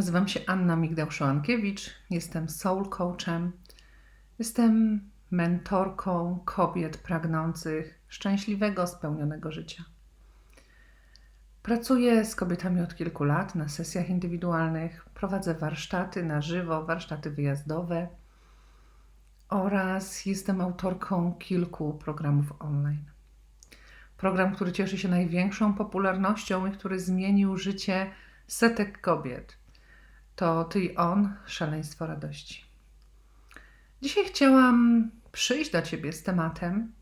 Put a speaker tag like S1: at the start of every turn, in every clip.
S1: Nazywam się Anna Migdał-Szołankiewicz, jestem soul coachem, jestem mentorką kobiet pragnących szczęśliwego, spełnionego życia. Pracuję z kobietami od kilku lat na sesjach indywidualnych, prowadzę warsztaty na żywo, warsztaty wyjazdowe oraz jestem autorką kilku programów online. Program, który cieszy się największą popularnością i który zmienił życie setek kobiet. To Ty i On, Szaleństwo Radości. Dzisiaj chciałam przyjść do Ciebie z tematem,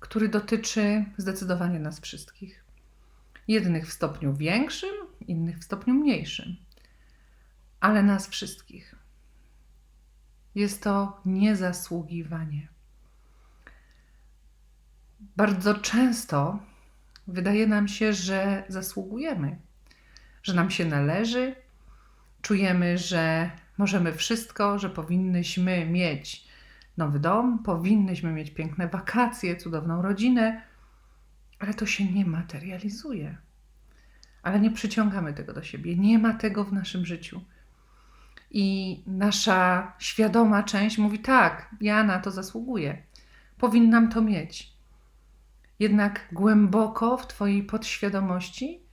S1: który dotyczy zdecydowanie nas wszystkich. Jednych w stopniu większym, innych w stopniu mniejszym, ale nas wszystkich. Jest to niezasługiwanie. Bardzo często wydaje nam się, że zasługujemy, że nam się należy, czujemy, że możemy wszystko, że powinnyśmy mieć nowy dom, powinnyśmy mieć piękne wakacje, cudowną rodzinę, ale to się nie materializuje. Ale nie przyciągamy tego do siebie, nie ma tego w naszym życiu. I nasza świadoma część mówi: tak, ja na to zasługuję, powinnam to mieć. Jednak głęboko w Twojej podświadomości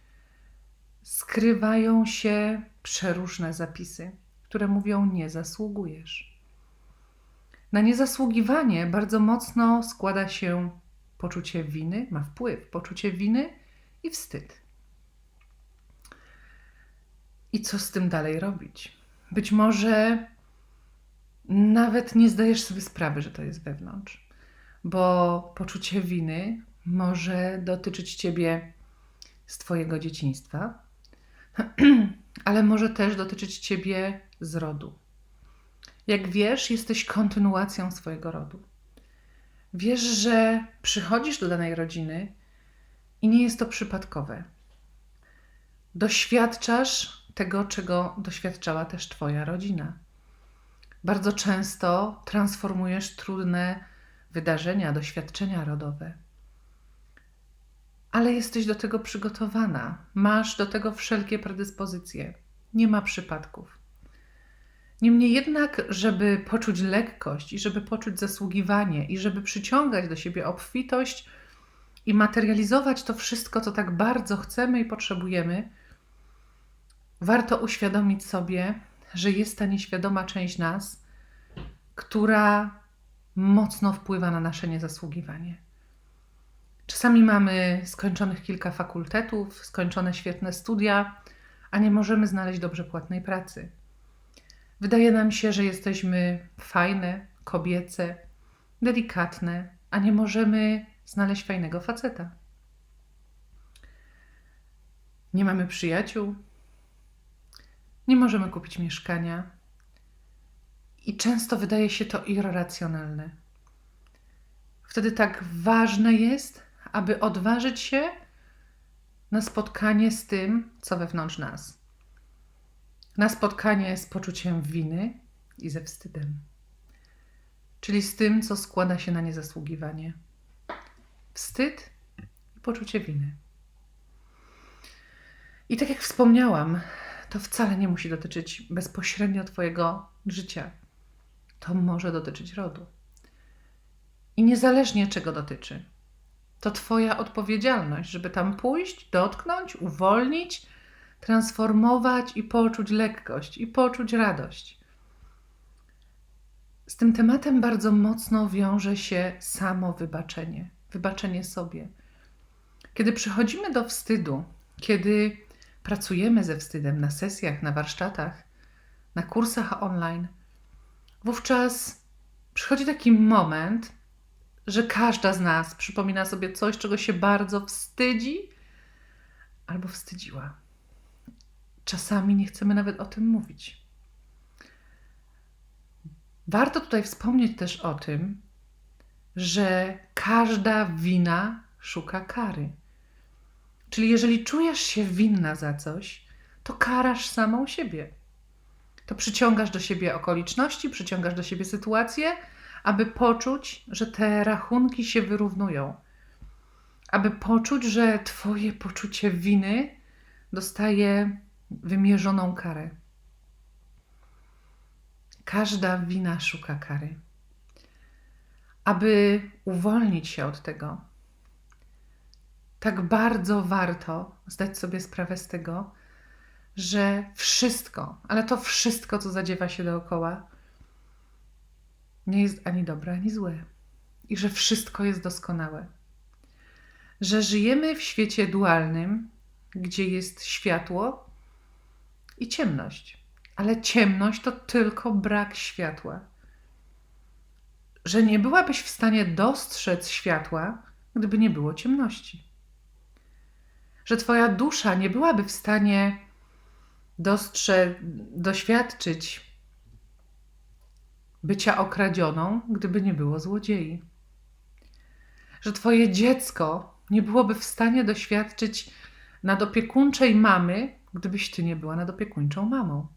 S1: skrywają się przeróżne zapisy, które mówią: Nie zasługujesz. Na niezasługiwanie bardzo mocno składa się poczucie winy, ma wpływ poczucie winy i wstyd. I co z tym dalej robić? Być może nawet nie zdajesz sobie sprawy, że to jest wewnątrz, bo poczucie winy może dotyczyć ciebie z Twojego dzieciństwa, ale może też dotyczyć ciebie z rodu. Jak wiesz, jesteś kontynuacją swojego rodu. Wiesz, że przychodzisz do danej rodziny i nie jest to przypadkowe. Doświadczasz tego, czego doświadczała też Twoja rodzina. Bardzo często transformujesz trudne wydarzenia, doświadczenia rodowe. Ale jesteś do tego przygotowana, masz do tego wszelkie predyspozycje. Nie ma przypadków. Niemniej jednak, żeby poczuć lekkość i żeby poczuć zasługiwanie i żeby przyciągać do siebie obfitość i materializować to wszystko, co tak bardzo chcemy i potrzebujemy, warto uświadomić sobie, że jest ta nieświadoma część nas, która mocno wpływa na nasze niezasługiwanie. Czasami mamy skończonych kilka fakultetów, skończone świetne studia, a nie możemy znaleźć dobrze płatnej pracy. Wydaje nam się, że jesteśmy fajne, kobiece, delikatne, a nie możemy znaleźć fajnego faceta. Nie mamy przyjaciół, nie możemy kupić mieszkania i często wydaje się to irracjonalne. Wtedy tak ważne jest, aby odważyć się na spotkanie z tym, co wewnątrz nas. Na spotkanie z poczuciem winy i ze wstydem. Czyli z tym, co składa się na niezasługiwanie. Wstyd i poczucie winy. I tak jak wspomniałam, to wcale nie musi dotyczyć bezpośrednio Twojego życia. To może dotyczyć rodu. I niezależnie czego dotyczy, to Twoja odpowiedzialność, żeby tam pójść, dotknąć, uwolnić, transformować i poczuć lekkość i poczuć radość. Z tym tematem bardzo mocno wiąże się samo wybaczenie, wybaczenie sobie. Kiedy przychodzimy do wstydu, kiedy pracujemy ze wstydem na sesjach, na warsztatach, na kursach online, wówczas przychodzi taki moment, że każda z nas przypomina sobie coś, czego się bardzo wstydzi albo wstydziła. Czasami nie chcemy nawet o tym mówić. Warto tutaj wspomnieć też o tym, że każda wina szuka kary. Czyli jeżeli czujesz się winna za coś, to karasz samą siebie. To przyciągasz do siebie okoliczności, przyciągasz do siebie sytuacje, aby poczuć, że te rachunki się wyrównują, aby poczuć, że Twoje poczucie winy dostaje wymierzoną karę. Każda wina szuka kary. Aby uwolnić się od tego, tak bardzo warto zdać sobie sprawę z tego, że wszystko, ale to wszystko, co zadziewa się dookoła, nie jest ani dobre, ani złe. I że wszystko jest doskonałe. Że żyjemy w świecie dualnym, gdzie jest światło i ciemność. Ale ciemność to tylko brak światła. Że nie byłabyś w stanie dostrzec światła, gdyby nie było ciemności. Że Twoja dusza nie byłaby w stanie dostrzec, doświadczyć bycia okradzioną, gdyby nie było złodziei. Że Twoje dziecko nie byłoby w stanie doświadczyć nadopiekuńczej mamy, gdybyś Ty nie była nadopiekuńczą mamą.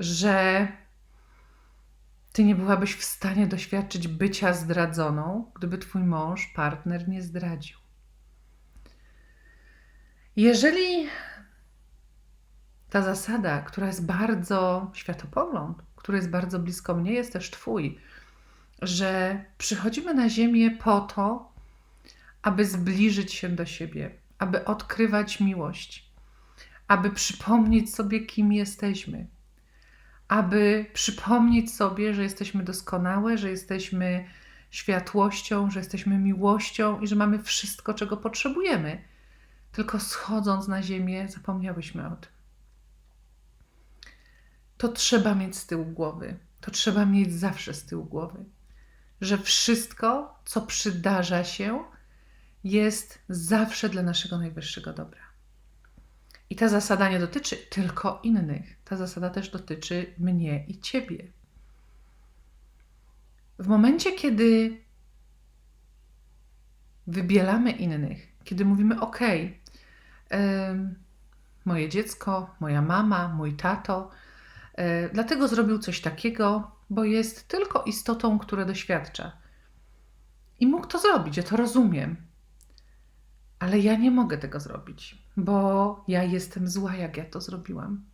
S1: Że Ty nie byłabyś w stanie doświadczyć bycia zdradzoną, gdyby Twój mąż, partner nie zdradził. Jeżeli ta zasada, która jest bardzo światopogląd, który jest bardzo blisko mnie, jest też Twój, że przychodzimy na Ziemię po to, aby zbliżyć się do siebie, aby odkrywać miłość, aby przypomnieć sobie, kim jesteśmy, aby przypomnieć sobie, że jesteśmy doskonałe, że jesteśmy światłością, że jesteśmy miłością i że mamy wszystko, czego potrzebujemy. Tylko schodząc na ziemię, zapomniałyśmy o tym. To trzeba mieć z tyłu głowy. To trzeba mieć zawsze z tyłu głowy, że wszystko, co przydarza się, jest zawsze dla naszego najwyższego dobra. I ta zasada nie dotyczy tylko innych, ta zasada też dotyczy mnie i ciebie. W momencie, kiedy wybielamy innych, kiedy mówimy: OK, yy, moje dziecko, moja mama, mój tato, dlatego zrobił coś takiego, bo jest tylko istotą, która doświadcza. I mógł to zrobić, ja to rozumiem. Ale ja nie mogę tego zrobić, bo ja jestem zła, jak ja to zrobiłam.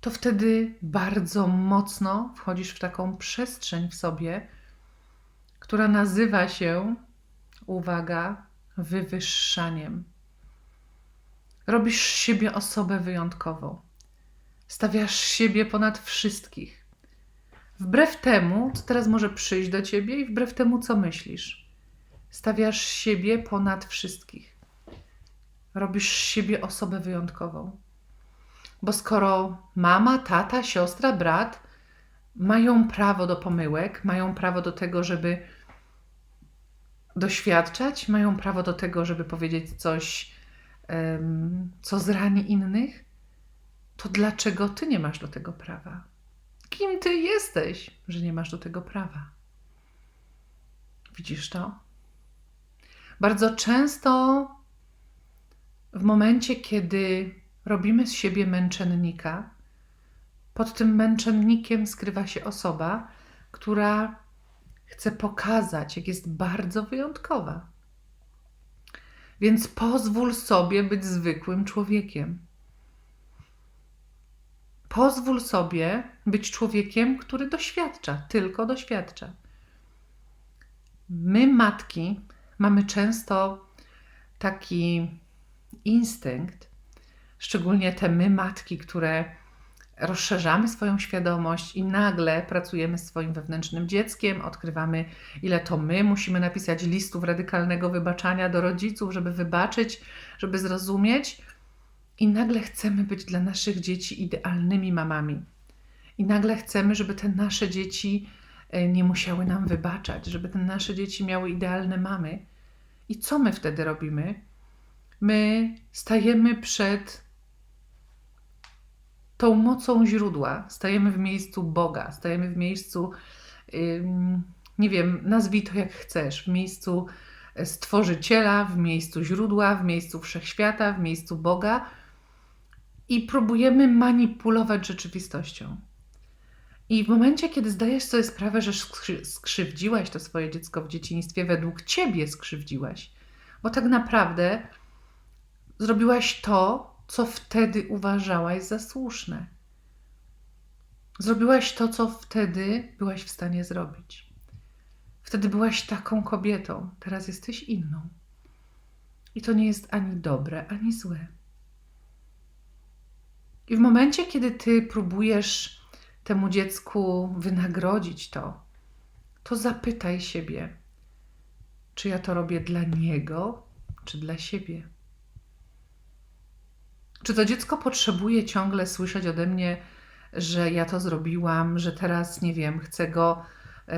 S1: To wtedy bardzo mocno wchodzisz w taką przestrzeń w sobie, która nazywa się, uwaga, wywyższaniem. Robisz z siebie osobę wyjątkową. Stawiasz siebie ponad wszystkich. Wbrew temu, co teraz może przyjść do ciebie, i wbrew temu, co myślisz. Stawiasz siebie ponad wszystkich. Robisz siebie osobę wyjątkową. Bo skoro mama, tata, siostra, brat mają prawo do pomyłek, mają prawo do tego, żeby doświadczać, mają prawo do tego, żeby powiedzieć coś, co zrani innych, to dlaczego ty nie masz do tego prawa? Kim ty jesteś, że nie masz do tego prawa? Widzisz to? Bardzo często w momencie, kiedy robimy z siebie męczennika, pod tym męczennikiem skrywa się osoba, która chce pokazać, jak jest bardzo wyjątkowa. Więc pozwól sobie być zwykłym człowiekiem. Pozwól sobie być człowiekiem, który doświadcza, tylko doświadcza. My, matki, mamy często taki instynkt, szczególnie te my, matki, które rozszerzamy swoją świadomość i nagle pracujemy z swoim wewnętrznym dzieckiem, odkrywamy, ile to my musimy napisać listów radykalnego wybaczania do rodziców, żeby wybaczyć, żeby zrozumieć, i nagle chcemy być dla naszych dzieci idealnymi mamami. I nagle chcemy, żeby te nasze dzieci e, nie musiały nam wybaczać, żeby te nasze dzieci miały idealne mamy. I co my wtedy robimy? My stajemy przed tą mocą źródła, stajemy w miejscu Boga, stajemy w miejscu, nie wiem, nazwij to jak chcesz, w miejscu e, Stworzyciela, w miejscu źródła, w miejscu wszechświata, w miejscu Boga i próbujemy manipulować rzeczywistością. I w momencie, kiedy zdajesz sobie sprawę, że skrzywdziłaś to swoje dziecko w dzieciństwie, według ciebie skrzywdziłaś, bo tak naprawdę zrobiłaś to, co wtedy uważałaś za słuszne. Zrobiłaś to, co wtedy byłaś w stanie zrobić. Wtedy byłaś taką kobietą, teraz jesteś inną. I to nie jest ani dobre, ani złe. I w momencie, kiedy ty próbujesz temu dziecku wynagrodzić to, to zapytaj siebie, czy ja to robię dla niego, czy dla siebie. Czy to dziecko potrzebuje ciągle słyszeć ode mnie, że ja to zrobiłam, że teraz, nie wiem, chcę go y,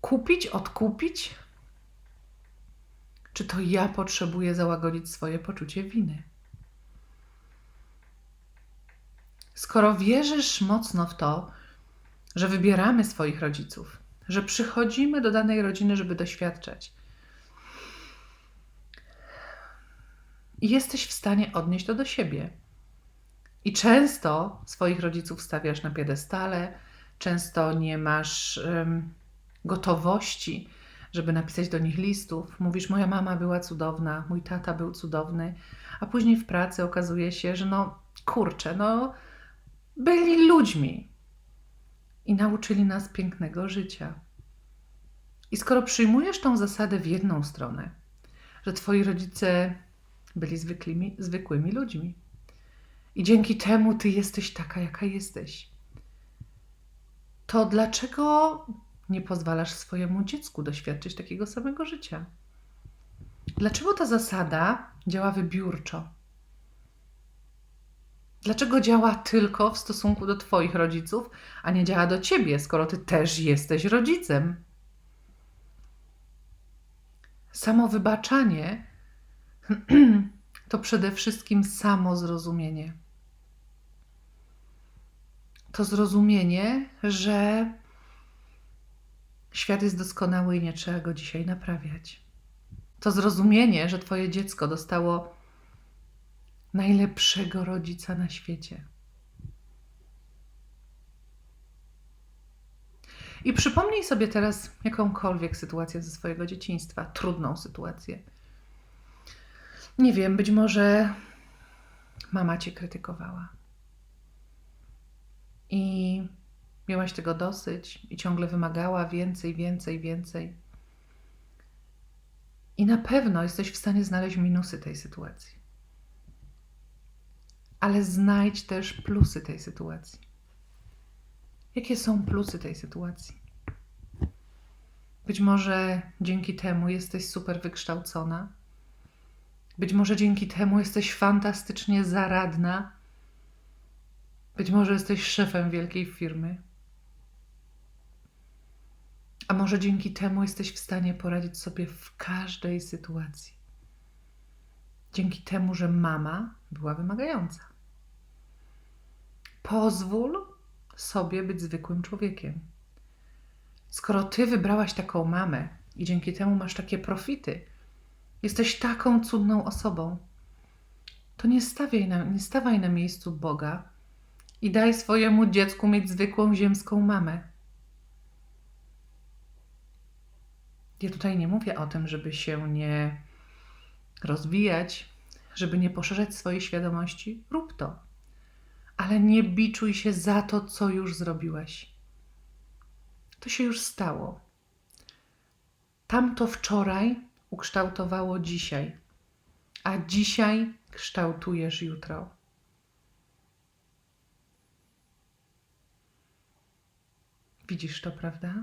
S1: kupić, odkupić? Czy to ja potrzebuję załagodzić swoje poczucie winy? Skoro wierzysz mocno w to, że wybieramy swoich rodziców, że przychodzimy do danej rodziny, żeby doświadczać, i jesteś w stanie odnieść to do siebie. I często swoich rodziców stawiasz na piedestale, często nie masz um, gotowości, żeby napisać do nich listów. Mówisz, moja mama była cudowna, mój tata był cudowny, a później w pracy okazuje się, że no kurczę, no byli ludźmi i nauczyli nas pięknego życia. I skoro przyjmujesz tą zasadę w jedną stronę, że twoi rodzice byli zwykłymi, zwykłymi ludźmi, i dzięki temu ty jesteś taka, jaka jesteś, to dlaczego nie pozwalasz swojemu dziecku doświadczyć takiego samego życia? Dlaczego ta zasada działa wybiórczo? Dlaczego działa tylko w stosunku do Twoich rodziców, a nie działa do Ciebie, skoro Ty też jesteś rodzicem? Samo wybaczanie to przede wszystkim samo zrozumienie. To zrozumienie, że świat jest doskonały i nie trzeba go dzisiaj naprawiać. To zrozumienie, że Twoje dziecko dostało najlepszego rodzica na świecie. I przypomnij sobie teraz jakąkolwiek sytuację ze swojego dzieciństwa, trudną sytuację. Nie wiem, być może mama cię krytykowała. I miałaś tego dosyć i ciągle wymagała więcej, więcej, więcej. I na pewno jesteś w stanie znaleźć minusy tej sytuacji ale znajdź też plusy tej sytuacji. Jakie są plusy tej sytuacji? Być może dzięki temu jesteś super wykształcona. Być może dzięki temu jesteś fantastycznie zaradna. Być może jesteś szefem wielkiej firmy. A może dzięki temu jesteś w stanie poradzić sobie w każdej sytuacji. Dzięki temu, że mama była wymagająca. Pozwól sobie być zwykłym człowiekiem. Skoro ty wybrałaś taką mamę i dzięki temu masz takie profity, jesteś taką cudną osobą, to nie, stawiaj na, nie stawaj na miejscu Boga i daj swojemu dziecku mieć zwykłą ziemską mamę. Ja tutaj nie mówię o tym, żeby się nie rozwijać, żeby nie poszerzać swojej świadomości. Rób to ale nie biczuj się za to, co już zrobiłeś. To się już stało. Tamto wczoraj ukształtowało dzisiaj, a dzisiaj kształtujesz jutro. Widzisz to, prawda?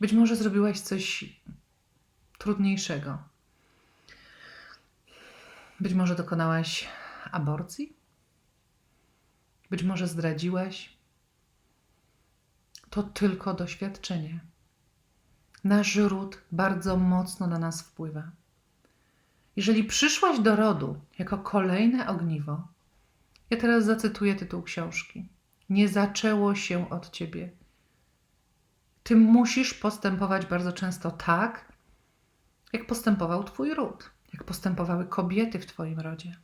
S1: Być może zrobiłaś coś trudniejszego. Być może dokonałaś aborcji? Być może zdradziłeś? To tylko doświadczenie. Nasz ród bardzo mocno na nas wpływa. Jeżeli przyszłaś do rodu jako kolejne ogniwo, ja teraz zacytuję tytuł książki. Nie zaczęło się od ciebie. Ty musisz postępować bardzo często tak, jak postępował Twój ród, jak postępowały kobiety w Twoim rodzie.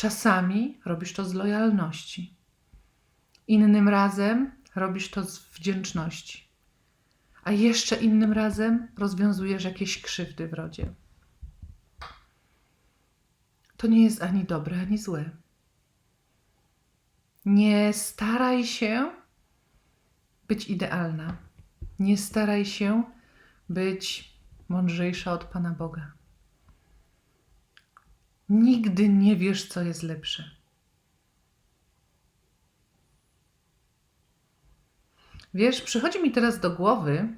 S1: Czasami robisz to z lojalności, innym razem robisz to z wdzięczności, a jeszcze innym razem rozwiązujesz jakieś krzywdy w rodzie. To nie jest ani dobre, ani złe. Nie staraj się być idealna. Nie staraj się być mądrzejsza od Pana Boga. Nigdy nie wiesz, co jest lepsze. Wiesz, przychodzi mi teraz do głowy,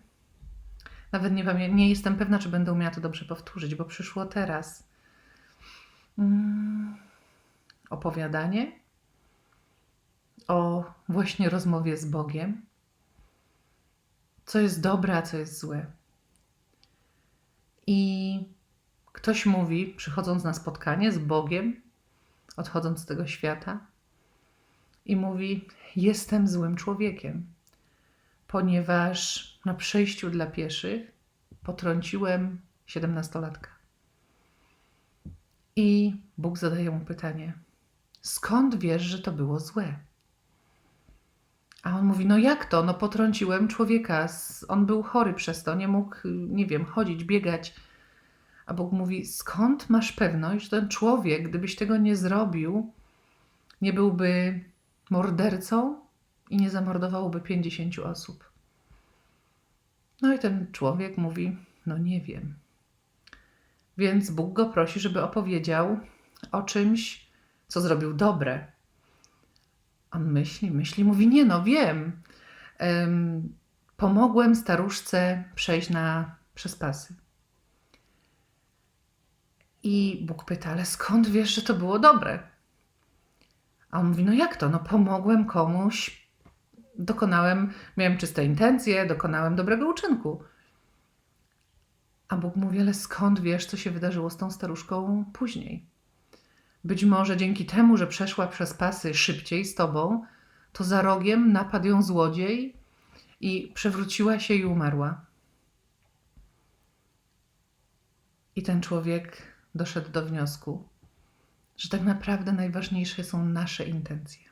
S1: nawet nie, nie jestem pewna, czy będę umiała to dobrze powtórzyć, bo przyszło teraz. Mm, opowiadanie o właśnie rozmowie z Bogiem. Co jest dobre, a co jest złe. I ktoś mówi, przychodząc na spotkanie z Bogiem, odchodząc z tego świata, i mówi: Jestem złym człowiekiem, ponieważ na przejściu dla pieszych potrąciłem siedemnastolatka. I Bóg zadaje mu pytanie: Skąd wiesz, że to było złe? A on mówi: No jak to? No potrąciłem człowieka. On był chory przez to, nie mógł, nie wiem, chodzić, biegać. A Bóg mówi: Skąd masz pewność, że ten człowiek, gdybyś tego nie zrobił, nie byłby mordercą i nie zamordowałby 50 osób? No i ten człowiek mówi: No nie wiem. Więc Bóg go prosi, żeby opowiedział o czymś, co zrobił dobre. On myśli, myśli, mówi: Nie, no wiem. Em, pomogłem staruszce przejść na przez pasy. I Bóg pyta: Ale skąd wiesz, że to było dobre? A on mówi: No jak to? No pomogłem komuś, dokonałem, miałem czyste intencje, dokonałem dobrego uczynku. A Bóg mówi: Ale skąd wiesz, co się wydarzyło z tą staruszką później? Być może dzięki temu, że przeszła przez pasy szybciej z tobą, to za rogiem napadł ją złodziej i przewróciła się i umarła. I ten człowiek doszedł do wniosku, że tak naprawdę najważniejsze są nasze intencje.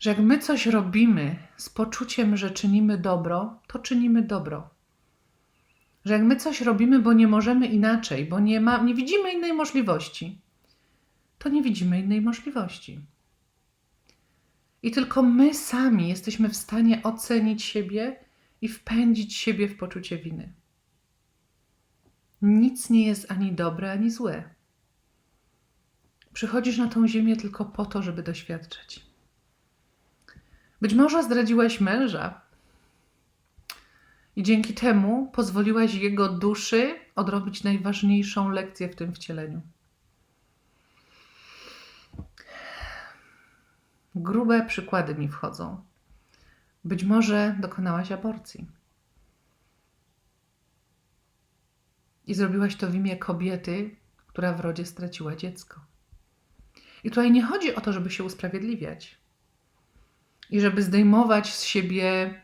S1: Że jak my coś robimy z poczuciem, że czynimy dobro, to czynimy dobro. Że jak my coś robimy, bo nie możemy inaczej, bo nie, ma, nie widzimy innej możliwości, to nie widzimy innej możliwości. I tylko my sami jesteśmy w stanie ocenić siebie i wpędzić siebie w poczucie winy. Nic nie jest ani dobre, ani złe. Przychodzisz na tą ziemię tylko po to, żeby doświadczać. Być może zdradziłaś męża i dzięki temu pozwoliłaś jego duszy odrobić najważniejszą lekcję w tym wcieleniu. Grube przykłady mi wchodzą. Być może dokonałaś aborcji. I zrobiłaś to w imię kobiety, która w rodzie straciła dziecko. I tutaj nie chodzi o to, żeby się usprawiedliwiać i żeby zdejmować z siebie,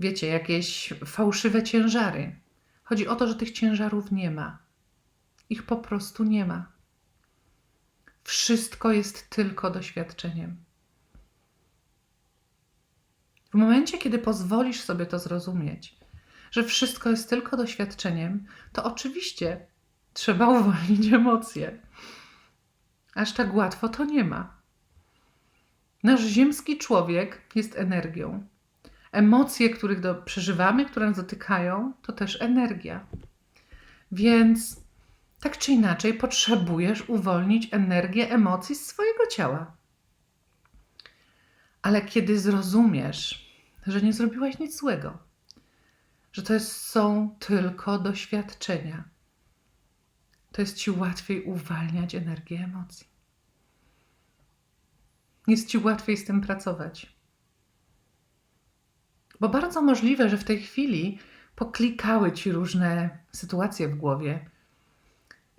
S1: wiecie, jakieś fałszywe ciężary. Chodzi o to, że tych ciężarów nie ma. Ich po prostu nie ma. Wszystko jest tylko doświadczeniem. W momencie, kiedy pozwolisz sobie to zrozumieć, że wszystko jest tylko doświadczeniem, to oczywiście trzeba uwolnić emocje. Aż tak łatwo to nie ma. Nasz ziemski człowiek jest energią. Emocje, których do, przeżywamy, które nas dotykają, to też energia. Więc tak czy inaczej potrzebujesz uwolnić energię emocji z swojego ciała. Ale kiedy zrozumiesz, że nie zrobiłaś nic złego, że to jest, są tylko doświadczenia, to jest ci łatwiej uwalniać energię emocji. Jest ci łatwiej z tym pracować. Bo bardzo możliwe, że w tej chwili poklikały ci różne sytuacje w głowie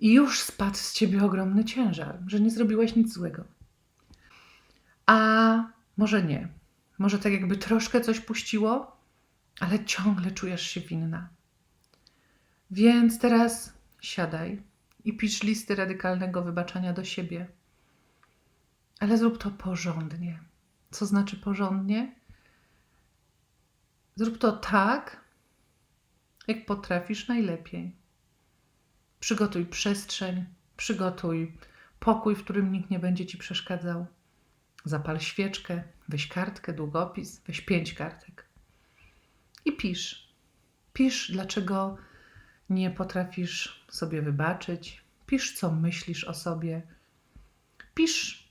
S1: i już spadł z ciebie ogromny ciężar, że nie zrobiłeś nic złego. A może nie. Może tak jakby troszkę coś puściło, ale ciągle czujesz się winna. Więc teraz siadaj i pisz listy radykalnego wybaczania do siebie. Ale zrób to porządnie. Co znaczy porządnie? Zrób to tak, jak potrafisz najlepiej. Przygotuj przestrzeń, przygotuj pokój, w którym nikt nie będzie ci przeszkadzał. Zapal świeczkę, weź kartkę, długopis, weź pięć kartek i pisz. Pisz, dlaczego nie potrafisz sobie wybaczyć. Pisz, co myślisz o sobie. Pisz,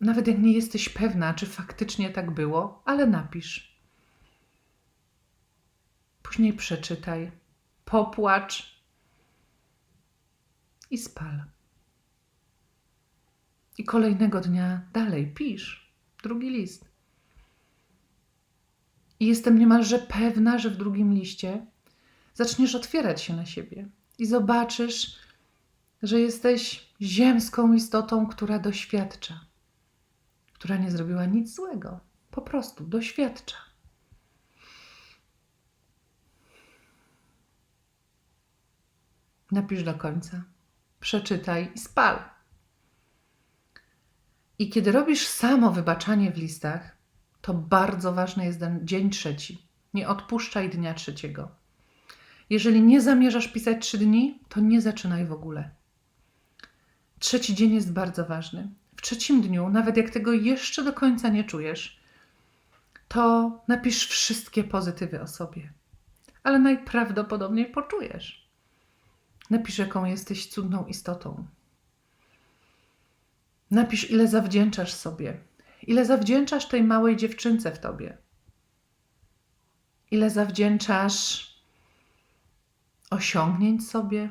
S1: nawet jak nie jesteś pewna, czy faktycznie tak było, ale napisz. Później przeczytaj, popłacz i spal. I kolejnego dnia dalej pisz drugi list. I jestem niemalże pewna, że w drugim liście zaczniesz otwierać się na siebie i zobaczysz, że jesteś ziemską istotą, która doświadcza, która nie zrobiła nic złego, po prostu doświadcza. Napisz do końca, przeczytaj i spal. I kiedy robisz samo wybaczanie w listach, to bardzo ważny jest ten dzień trzeci. Nie odpuszczaj dnia trzeciego. Jeżeli nie zamierzasz pisać trzy dni, to nie zaczynaj w ogóle. Trzeci dzień jest bardzo ważny. W trzecim dniu, nawet jak tego jeszcze do końca nie czujesz, to napisz wszystkie pozytywy o sobie. Ale najprawdopodobniej poczujesz. Napisz, jaką jesteś cudną istotą. Napisz, ile zawdzięczasz sobie, ile zawdzięczasz tej małej dziewczynce w tobie, ile zawdzięczasz osiągnięć sobie,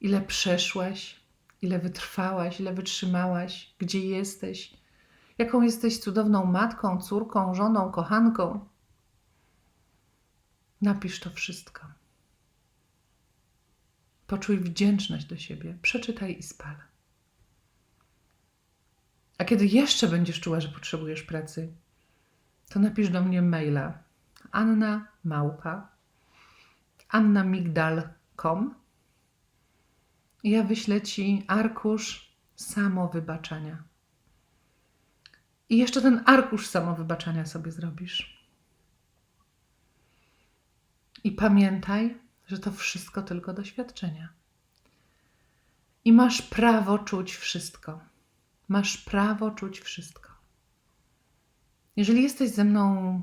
S1: ile przeszłaś, ile wytrwałaś, ile wytrzymałaś, gdzie jesteś, jaką jesteś cudowną matką, córką, żoną, kochanką. Napisz to wszystko. Poczuj wdzięczność do siebie, przeczytaj i spal. A kiedy jeszcze będziesz czuła, że potrzebujesz pracy, to napisz do mnie maila anna małpa annamigdal.com i ja wyślę Ci arkusz samowybaczania. I jeszcze ten arkusz samowybaczania sobie zrobisz. I pamiętaj, że to wszystko tylko doświadczenia. I masz prawo czuć wszystko. Masz prawo czuć wszystko. Jeżeli jesteś ze mną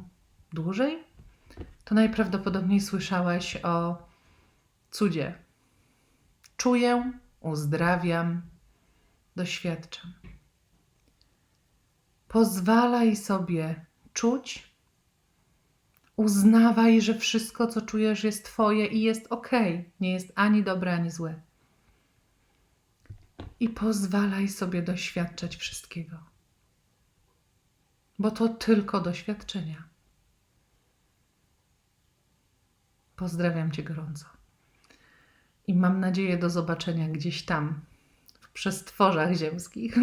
S1: dłużej, to najprawdopodobniej słyszałeś o cudzie. Czuję, uzdrawiam, doświadczam. Pozwalaj sobie czuć, uznawaj, że wszystko, co czujesz, jest Twoje i jest ok, nie jest ani dobre, ani złe i pozwalaj sobie doświadczać wszystkiego. Bo to tylko doświadczenia. Pozdrawiam Cię gorąco. I mam nadzieję do zobaczenia gdzieś tam, w przestworzach ziemskich.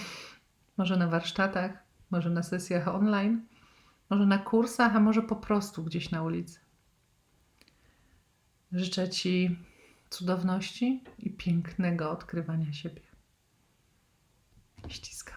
S1: może na warsztatach, może na sesjach online, może na kursach, a może po prostu gdzieś na ulicy. Życzę Ci cudowności i pięknego odkrywania siebie. Ściskam.